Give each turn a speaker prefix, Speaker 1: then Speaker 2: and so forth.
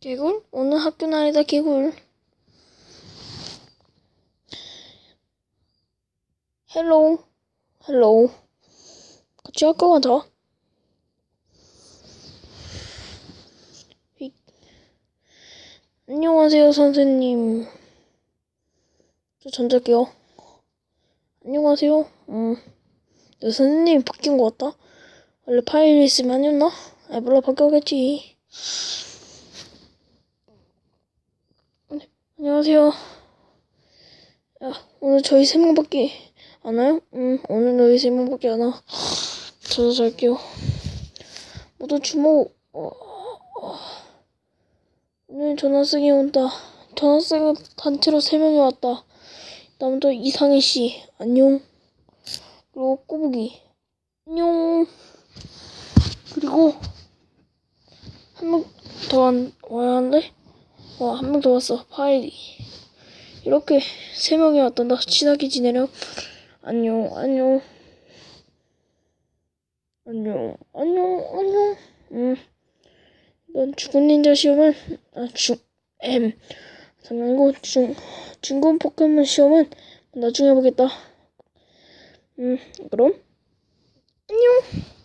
Speaker 1: 개굴? 오늘 학교는 아니다, 개굴. 헬로우. 헬로우. 같이 학교 가자. 휙. 안녕하세요, 선생님. 저 잠잘게요. 안녕하세요. 음. 너 선생님이 바뀐 것 같다. 원래 파일이 있으면 아니었나? 아, 몰라, 바뀌었겠지. 안녕하세요. 야, 오늘 저희 세 명밖에 안 와요? 응, 오늘 너희 세 명밖에 안 와. 저도 잘게요. 모두 주목. 어, 어. 오늘 전화쓰기 온다. 전화쓰기 단체로 세 명이 왔다. 나부터 이상희 씨, 안녕. 그리고 꼬부기, 안녕. 그리고 한 명 더 와야 하는데? 어, 한명 더 왔어. 파일이. 이렇게 세 명이 왔단다. 친하게 지내렴. 안녕, 안녕. 안녕, 안녕, 안녕. 음. 이건 죽은 닌자 시험은, 아, 중, 엠. 장난이고, 중, 중급 포켓몬 시험은 나중에 해보겠다. 음, 그럼? 안녕.